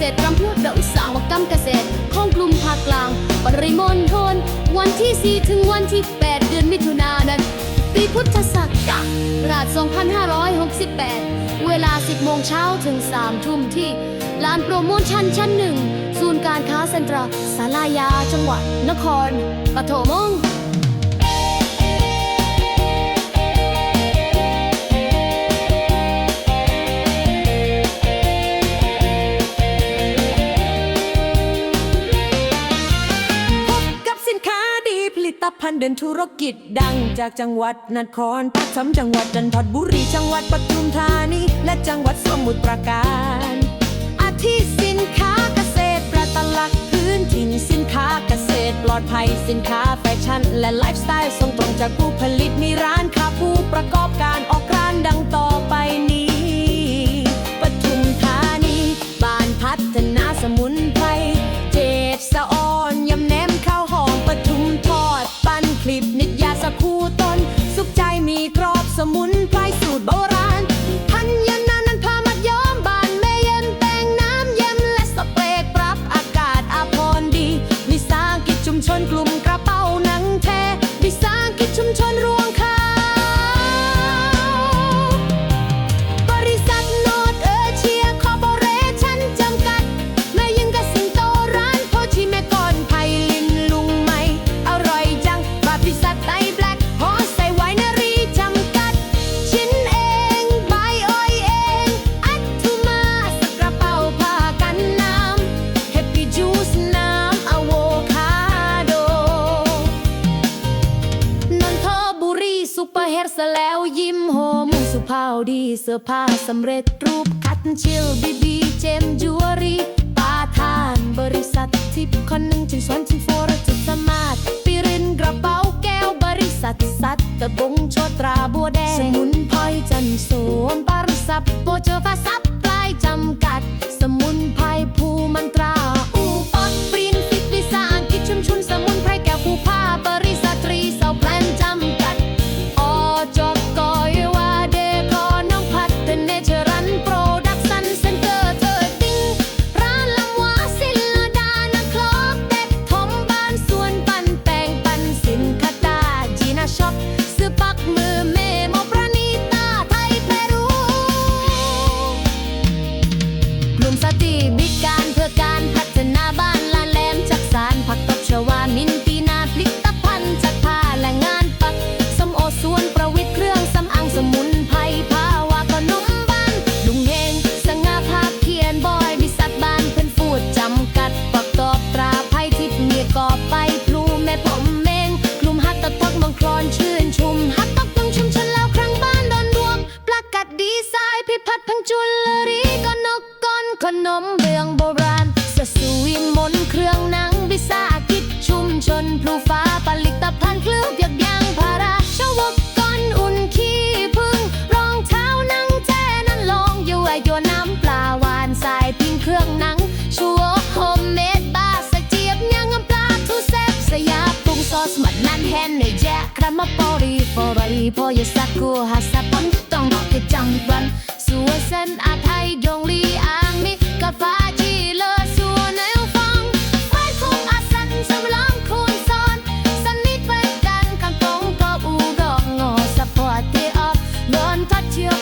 ษตรรรมพืชและอุตสาหกรรมเกษตร ของกลุ่มภาคกลาง ปริมณฑลวันที่ 4 ถึงวันที่ 8 เดือนมิถุนายนปีพุทธศักราช 2568 เวลา 10 โมงเช้าถึง 3 ทุ่มที่ลานโปรโมชั่นชั้นหนึ่งศูนย์การค้าเซ็นทรัลสารายาจังหวัดนครปฐม เดินธุรกิจดังจากจังหวัดนครปฐมจังหวัดจันทบุรีจังหวัดปทุมธานีและจังหวัดสมุทรปราการอาทิสินค้าเกษตรประตลักษ์พื้นถิ่นสินค้าเกษตรปลอดภัยสินค้าแฟชั่น และไลฟ์สไตล์ส่งตรงจากผู้ผลิตมีร้านค้าผู้ประกอบการ นิดยาสคูต้นสุขใจมีกรอบสมุนไพรสูตรโบราณ ปเปอร์เฮดแล้วยิ้มโฮมสุภาพดีเสื้อผ้าสำเร็จรูปคัดชิลบีบีเจมจัวรีปาทานบริษัททิพคอน นขนมเบืองโบราณสสุวิมนเครื่องหนังวิสาหกิจชุมชนพลูฟ้าผลิตภัณฑ์เครื่องเปียกยางพาราชาวกก้อนอุ่นขี้พึ่งรองเท้านังแท้นั้นลองอยู่ไอโยนน้ำปลาหวานสายพิงเครื่องหนัง ชัวโฮมเมดบาสเจียบยังปลาทูเซฟสยาปรุงซอสมันนั้นแฮนในแจครามาปอรีฟอรีพอยสักกูฮัสซับปังต้องบอกให้จังรัน suasana at ay dongli ang mi kapachi le suan el fang phai khung asan sam lang khun son san nit bai kan kang tong ko u dong ngo support the up don touch your